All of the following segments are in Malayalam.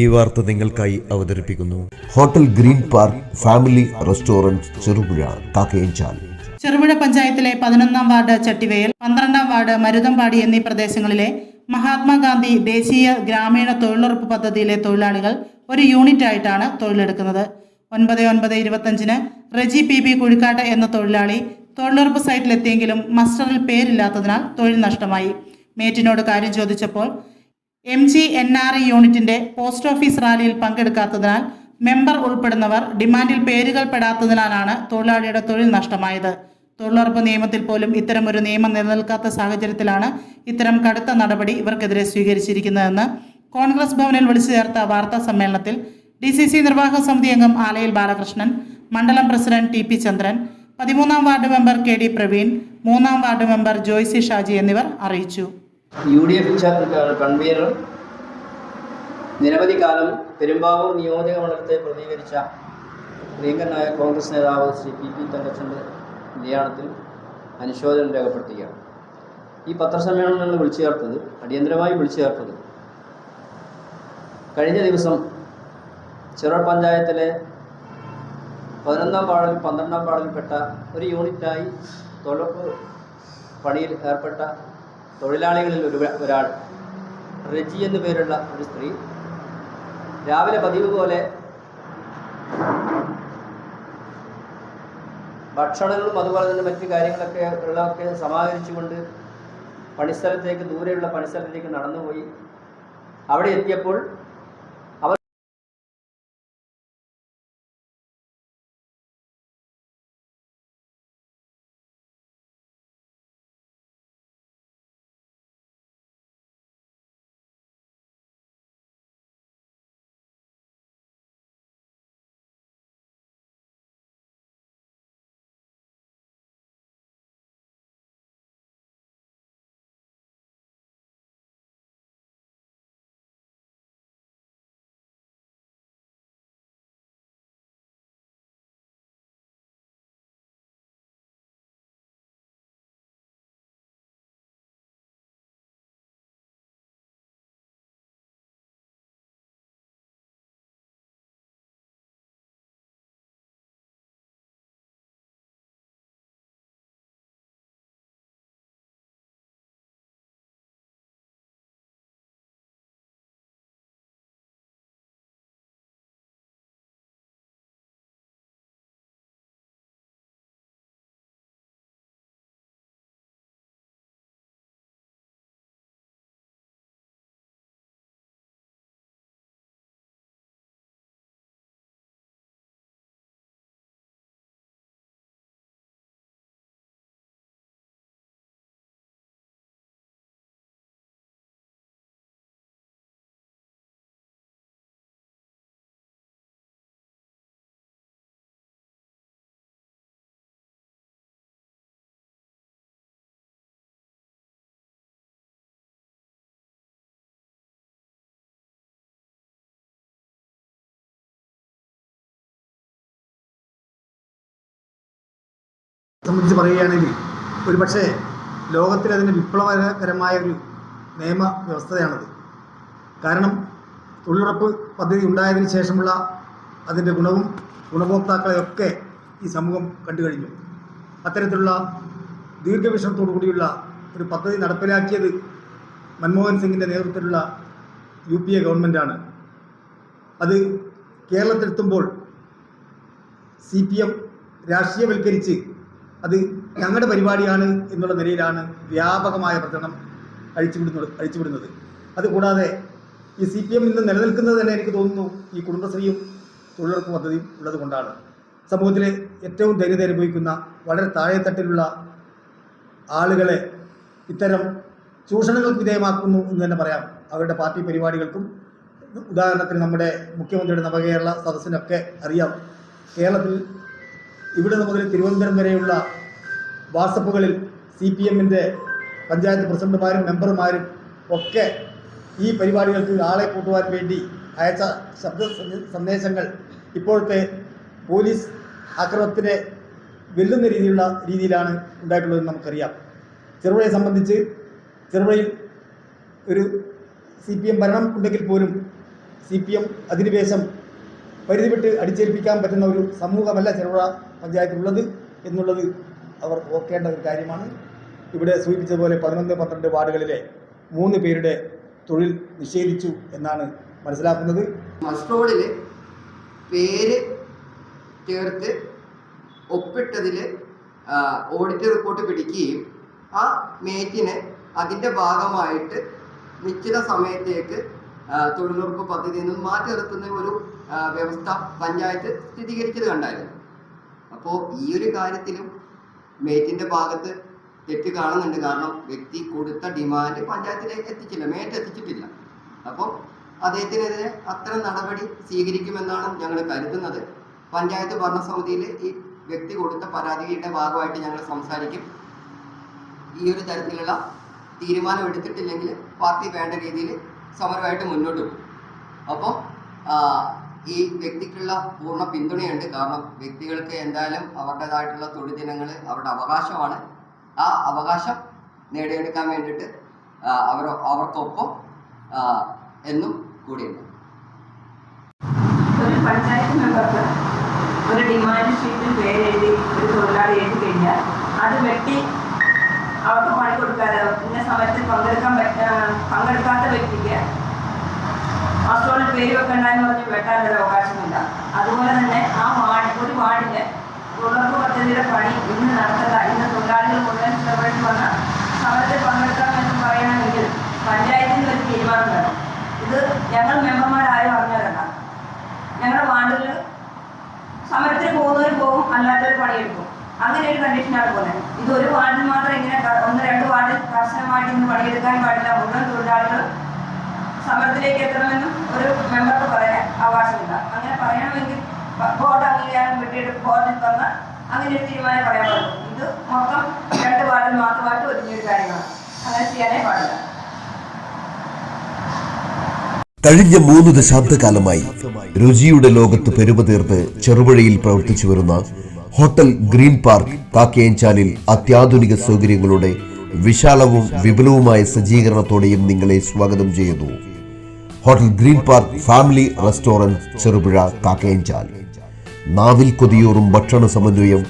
ഈ വാർത്ത നിങ്ങൾക്കായി അവതരിപ്പിക്കുന്നു. Hotel green park family restaurant Cherupuzha Kakkayanchal. Cherupuzha പഞ്ചായത്തിലെ പതിനൊന്നാം വാർഡ് ചട്ടിവയൽ പന്ത്രണ്ടാം വാർഡ് മരുതമ്പാടി എന്നീ പ്രദേശങ്ങളിലെ മഹാത്മാഗാന്ധി ദേശീയ ഗ്രാമീണ തൊഴിലുറപ്പ് പദ്ധതിയിലെ തൊഴിലാളികൾ ഒരു യൂണിറ്റ് ആയിട്ടാണ് തൊഴിലെടുക്കുന്നത്. ഒൻപത് ഒൻപത് ഇരുപത്തഞ്ചിന് റെജി പി ബി കുഴിക്കാട്ട് എന്ന തൊഴിലാളി തൊഴിലുറപ്പ് സൈറ്റിലെത്തിയെങ്കിലും മസ്റ്ററിൽ പേരില്ലാത്തതിനാൽ തൊഴിൽ നഷ്ടമായി. മേറ്റിനോട് കാര്യം ചോദിച്ചപ്പോൾ M G N R E യൂണിറ്റിന്റെ പോസ്റ്റ് ഓഫീസ് റാലിയിൽ പങ്കെടുക്കാത്തതിനാൽ മെമ്പർ ഉൾപ്പെടുന്നവർ ഡിമാൻഡിൽ പേരുകൾ പെടാത്തതിനാലാണ് തൊഴിലാളിയുടെ തൊഴിൽ നഷ്ടമായത്. തൊഴിലുറപ്പ് നിയമത്തിൽ പോലും ഇത്തരമൊരു നിയമം നിലനിൽക്കാത്ത സാഹചര്യത്തിലാണ് ഇത്തരം കടുത്ത നടപടി ഇവർക്കെതിരെ സ്വീകരിച്ചിരിക്കുന്നതെന്ന് കോൺഗ്രസ് ഭവനിൽ വിളിച്ചു ചേർത്ത വാർത്താ സമ്മേളനത്തിൽ ഡി സി സി നിർവാഹക സമിതി അംഗം ആലയിൽ ബാലകൃഷ്ണൻ മണ്ഡലം പ്രസിഡന്റ് ടി പി ചന്ദ്രൻ പതിമൂന്നാം ward member K D Praveen മൂന്നാം വാർഡ് മെമ്പർ ജോയ്സി ഷാജി എന്നിവർ അറിയിച്ചു. യു ഡി എഫ് കൺവീനറും നിരവധി കാലം പെരുമ്പാവൂർ നിയോജക മണ്ഡലത്തെ പ്രതികരിച്ച പ്രിയങ്കനായ കോൺഗ്രസ് നേതാവ് ശ്രീ പി പി തങ്കച്ചന്റെ നിര്യാണത്തിൽ അനുശോചനം രേഖപ്പെടുത്തുകയാണ്. ഈ പത്രസമ്മേളനം ഞങ്ങൾ വിളിച്ചു ചേർത്തത് അടിയന്തരമായി വിളിച്ചു ചേർത്തത് കഴിഞ്ഞ ദിവസം ചെറുപുഴ പഞ്ചായത്തിലെ പതിനൊന്നാം വാർഡിൽ പന്ത്രണ്ടാം വാർഡിൽപ്പെട്ട ഒരു യൂണിറ്റായി തൊഴിലുറപ്പ് പണിയിൽ ഏർപ്പെട്ട തൊഴിലാളികളിൽ ഒരു ഒരാൾ. റെജി എന്നു പേരുള്ള ഒരു സ്ത്രീ. രാവിലെ പതിവ് പോലെ ഭക്ഷണങ്ങളും അതുപോലെ തന്നെ മറ്റു കാര്യങ്ങളൊക്കെ ഉള്ളതൊക്കെ സമാഹരിച്ചുകൊണ്ട് പണിസ്ഥലത്തേക്ക് ദൂരെയുള്ള പണിസ്ഥലത്തേക്ക് നടന്നുപോയി. അവിടെ എത്തിയപ്പോൾ സംബന്ധിച്ച് പറയുകയാണെങ്കിൽ ഒരുപക്ഷെ ലോകത്തിൽ അതിന് വിപ്ലവകരമായ ഒരു നിയമ വ്യവസ്ഥയാണത്. കാരണം തൊഴിലുറപ്പ് പദ്ധതി ഉണ്ടായതിന് ശേഷമുള്ള അതിന്റെ ഗുണവും ഗുണഭോക്താക്കളെയൊക്കെ ഈ സമൂഹം കണ്ടു കഴിഞ്ഞു. അത്തരത്തിലുള്ള ദീർഘവീക്ഷണത്തോടു കൂടിയുള്ള ഒരു പദ്ധതി നടപ്പിലാക്കിയത് മൻമോഹൻ സിംഗിന്റെ നേതൃത്വത്തിലുള്ള യു പി എ ഗവൺമെന്റാണ്. അത് കേരളത്തിലെത്തുമ്പോൾ സി പി എം രാഷ്ട്രീയവൽക്കരിച്ച് അത് ഞങ്ങളുടെ പരിപാടിയാണ് എന്നുള്ള നിലയിലാണ് വ്യാപകമായ പ്രചരണം അഴിച്ചുവിടുന്നത് അഴിച്ചുവിടുന്നത്. അതുകൂടാതെ ഈ സി പി എം ഇന്ന് നിലനിൽക്കുന്നത് തന്നെ എനിക്ക് തോന്നുന്നു ഈ കുടുംബശ്രീയും തൊഴിലുറപ്പ് പദ്ധതിയും ഉള്ളത് കൊണ്ടാണ്. സമൂഹത്തിലെ ഏറ്റവും ദരിദ്രത അനുഭവിക്കുന്ന വളരെ താഴെത്തട്ടിലുള്ള ആളുകളെ ഇത്തരം ചൂഷണങ്ങൾക്ക് വിധേയമാക്കുന്നു എന്ന് തന്നെ പറയാം. അവരുടെ പാർട്ടി പരിപാടികൾക്കും ഉദാഹരണത്തിന് നമ്മുടെ മുഖ്യമന്ത്രിയുടെ നവകേരള സദസ്സിനൊക്കെ അറിയാം. കേരളത്തിൽ ഇവിടെ മുതൽ തിരുവനന്തപുരം വരെയുള്ള വാട്സപ്പുകളിൽ സി പി എമ്മിന്റെ പഞ്ചായത്ത് പ്രസിഡന്റുമാരും മെമ്പർമാരും ഒക്കെ ഈ പരിപാടികൾക്ക് ആളെ കൂട്ടുവാൻ വേണ്ടി അയച്ച ശബ്ദ സന്ദേ- സന്ദേശങ്ങൾ ഇപ്പോഴത്തെ പോലീസ് ആക്രമണത്തിനെ വെല്ലുന്ന രീതിയിലുള്ള രീതിയിലാണ് ഉണ്ടായിട്ടുള്ളതെന്ന് നമുക്കറിയാം. ചെറുപുഴയെ സംബന്ധിച്ച് ചെറുപുഴയിൽ ഒരു സി പി എം ഭരണം ഉണ്ടെങ്കിൽ പോലും സി പി എം അധിനിവേശം പരിധി വിട്ട് അടിച്ചേൽപ്പിക്കാൻ പറ്റുന്ന ഒരു സമൂഹമല്ല ചെറുപുഴ. പഞ്ചായത്തിലുള്ളത് എന്നുള്ളത് അവർ ഓർക്കേണ്ട ഒരു കാര്യമാണ്. ഇവിടെ സൂചിപ്പിച്ചതുപോലെ പതിനൊന്ന് പന്ത്രണ്ട് വാർഡുകളിലെ മൂന്ന് പേരുടെ തൊഴിൽ നിഷേധിച്ചു എന്നാണ് മനസ്സിലാക്കുന്നത്. മസ്റ്റോളിൽ പേര് ചേർത്ത് ഒപ്പിട്ടതിൽ ഓഡിറ്റ് റിപ്പോർട്ട് പിടിക്കുകയും ആ മേറ്റിന് അതിന്റെ ഭാഗമായിട്ട് നിശ്ചിത സമയത്തേക്ക് തൊഴിലുറപ്പ് പദ്ധതിയിൽ നിന്നും മാറ്റി നിർത്തുന്ന ഒരു വ്യവസ്ഥ പഞ്ചായത്ത് സ്ഥിരീകരിച്ചത് കണ്ടായിരുന്നു. അപ്പോൾ ഈ ഒരു കാര്യത്തിലും മേറ്റിന്റെ ഭാഗത്ത് തെറ്റ് കാണുന്നുണ്ട്. കാരണം വ്യക്തി കൊടുത്ത ഡിമാൻഡ് പഞ്ചായത്തിലേക്ക് എത്തിച്ചില്ല മേറ്റ് എത്തിച്ചിട്ടില്ല. അപ്പോൾ അദ്ദേഹത്തിനെതിരെ അത്തരം നടപടി സ്വീകരിക്കുമെന്നാണ് ഞങ്ങൾ കരുതുന്നത്. പഞ്ചായത്ത് ഭരണസമിതിയിൽ ഈ വ്യക്തി കൊടുത്ത പരാതിയുടെ ഭാഗമായിട്ട് ഞങ്ങൾ സംസാരിക്കും. ഈ ഒരു തരത്തിലുള്ള തീരുമാനം എടുത്തിട്ടില്ലെങ്കിൽ പാർട്ടി വേണ്ട രീതിയിൽ സമരമായിട്ട് മുന്നോട്ട് പോകും. അപ്പോൾ ഈ വ്യക്തിക്കുള്ള പൂർണ പിന്തുണയുണ്ട്. കാരണം വ്യക്തികൾക്ക് എന്തായാലും അവരുടേതായിട്ടുള്ള തൊഴിൽ ദിനങ്ങൾ അവരുടെ അവകാശമാണ്. ആ അവകാശം നേടിയെടുക്കാൻ വേണ്ടിയിട്ട് അവർ അവർക്കൊപ്പം എന്നും കൂടിയുണ്ട്. ഒരു പഞ്ചായത്ത് മെമ്പർക്ക് ഒരു ഡിമാൻഡ് ഷീറ്റിൽ പേരെഴുതി ഒരു തൊഴിലാളി എഴുതി കഴിഞ്ഞാൽ അത് വെട്ടി അവർക്ക് പണി കൊടുക്കാതെ ഇന്ന സമയത്ത് പങ്കെടുക്കാൻ പറ്റാ പങ്കെടുക്കാത്ത വ്യക്തിക്ക് ഹോസ്റ്റലിൽ പേര് വെക്കണ്ട എന്ന് പറഞ്ഞ് വെട്ടാനൊരു അവകാശമില്ല. അതുപോലെ തന്നെ ആ വാർഡ് ഒരു വാർഡിൽ തുടർപ്പ് പദ്ധതിയുടെ പണി ഇന്ന് നടത്തണ്ട ഇന്ന് തൊഴിലാളികൾ മുഴുവൻ ചെലവഴിച്ച് വന്ന സമരത്തിൽ പങ്കെടുക്കാമെന്ന് പറയണമെങ്കിൽ പഞ്ചായത്തിന് ഒരു തീരുമാനം വേണം. ഇത് ഞങ്ങൾ മെമ്പർമാരാരും അറിഞ്ഞവരല്ല. ഞങ്ങളുടെ വാർഡിൽ സമരത്തിന് പോകുന്നവർ പോകും അല്ലാത്തവർ പണിയെടുക്കും. അങ്ങനെ ഒരു കണ്ടീഷനാണ് പോലെ. ഇത് ഒരു വാർഡിൽ മാത്രം ഇങ്ങനെ ഒന്ന് രണ്ട് വാർഡിൽ കർശനമായിട്ട് ഇന്ന് പണിയെടുക്കാൻ പാടില്ല. മുഴുവൻ തൊഴിലാളികൾ സമരത്തിലേക്ക് എത്തണമെന്നും ഒരു മെമ്പർക്ക് പറയാൻ അവകാശമില്ല. അങ്ങനെ പറയണമെങ്കിൽ ബോർഡ് അംഗീകാരം കിട്ടിയിട്ട് ബോർഡിൽ തന്ന അങ്ങനെ ഒരു തീരുമാനം പറയാൻ പാടുള്ളൂ ഇത് മൊത്തം രണ്ട് വാർഡിൽ മാത്രമായിട്ട് ഒതുങ്ങിയൊരു കാര്യമാണ്. അങ്ങനെ ചെയ്യാനേ പാടില്ല. കഴിഞ്ഞ മൂന്ന് ദശാബ്ദകാലമായി രുചിയുടെ ലോകത്ത് പെരുമതീർത്ത് ചെറുപുഴയിൽ പ്രവർത്തിച്ചു വരുന്ന ഹോട്ടൽ ഗ്രീൻ പാർക്ക് കാക്കയഞ്ചാലിൽ അത്യാധുനിക സൗകര്യങ്ങളുടെ വിശാലവും വിപുലവുമായ സജ്ജീകരണത്തോടെയും നിങ്ങളെ സ്വാഗതം ചെയ്യുന്നു. Hotel green park family restaurant Cherupuzha Kakkayanchal നാവിൽ കൊതിയൂറും ഭക്ഷണ സമന്വയം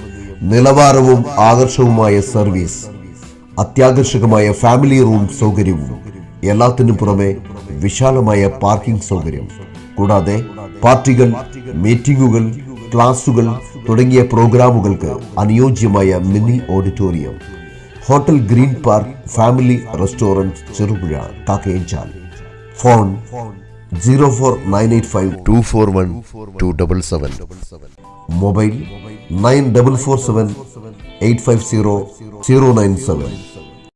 നിലവാരവും ആകർഷവുമായ സർവീസ് അത്യാകർഷകമായ ഫാമിലി റൂം സൗകര്യവും എല്ലാത്തിനും പുറമെ വിശാലമായ പാർക്കിംഗ് സൗകര്യം. കൂടാതെ പാർട്ടികൾ മീറ്റിംഗുകൾ ക്ലാസുകൾ തുടങ്ങിയ പ്രോഗ്രാമുകൾക്ക് അനുയോജ്യമായ mini auditorium. Hotel green park family restaurant Cherupuzha Kakkayanchal phone zero four nine eight five two four one two double seven mobile nine double four seven eight five zero zero nine seven